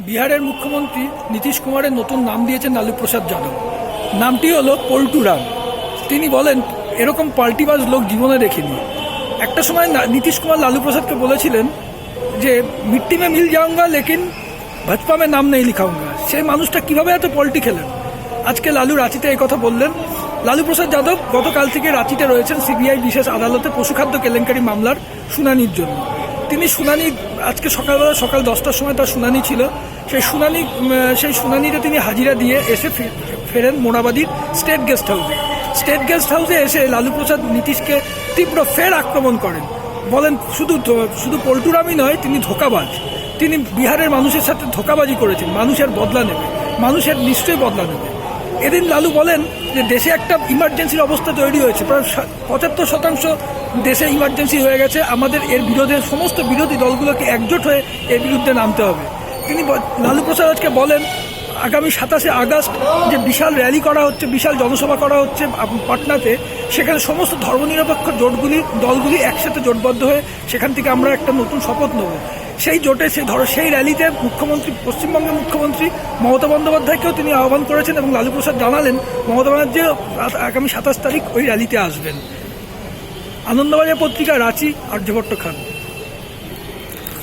বিহারের মুখ্যমন্ত্রী নীতিশ কুমারের নতুন নাম দিয়েছেন লালু প্রসাদ যাদব। নামটি হলো পল্টুরাম তিনি বলেন, এরকম পাল্টিবাজ লোক জীবনে দেখেনি। একটা সময় নীতিশ কুমার লালু প্রসাদকে বলেছিলেন যে, মিট্টি মে মিল যাওঙ্গা, লেকিন ভাজপা মে নাম নেই লিখাওঙ্গা সেই মানুষটা কীভাবে এত পল্টি খেলেন? আজকে লালু রাঁচিতে এই কথা বললেন। লালু প্রসাদ যাদব গতকাল থেকে রাঁচিতে রয়েছেন সিবিআই বিশেষ আদালতে পশুখাদ্য কেলেঙ্কারি মামলার শুনানির জন্য। তিনি শুনানি, আজকে সকালবেলা সকাল দশটার সময় তার শুনানি ছিল। সেই শুনানি সেই শুনানিতে তিনি হাজিরা দিয়ে এসে ফেরেন মোনাবাদীর স্টেট গেস্ট হাউসে। স্টেট গেস্ট হাউসে এসে লালু প্রসাদ নীতিশকে তীব্র ফের আক্রমণ করেন। বলেন, শুধু শুধু পল্টুরামই নয়, তিনি ধোকাবাজ। তিনি বিহারের মানুষের সাথে ধোকাবাজি করেছেন। মানুষের বদলা নেবে। মানুষের নিশ্চয়ই বদলা নেবে। এদিন লালু বলেন যে দেশে একটা ইমার্জেন্সির অবস্থা তৈরি হয়েছে। প্রায় পঁচাত্তর শতাংশ দেশে ইমার্জেন্সি হয়ে গেছে। আমাদের এর বিরোধে সমস্ত বিরোধী দলগুলোকে একজোট হয়ে এর বিরুদ্ধে নামতে হবে। তিনি লালু প্রসাদ আজকে বলেন আগামী সাতাশে আগস্ট যে বিশাল র্যালি করা হচ্ছে, বিশাল জনসভা করা হচ্ছে পাটনাতে, সেখানে সমস্ত ধর্মনিরপেক্ষ জোটগুলি, দলগুলি একসাথে জোটবদ্ধ হয়ে সেখান থেকে আমরা একটা নতুন শপথ নেব। সেই জোটে সেই ধরো, সেই র্যালিতে মুখ্যমন্ত্রী, পশ্চিমবঙ্গের মুখ্যমন্ত্রী মমতা বন্দ্যোপাধ্যায়কেও তিনি আহ্বান করেছেন এবং লালু প্রসাদ জানালেন, মমতা ব্যানার্জি আগামী সাতাশ তারিখ ওই র্যালিতে আসবেন। আনন্দবাজার পত্রিকা, রাঁচি, আর্যভট্ট খান।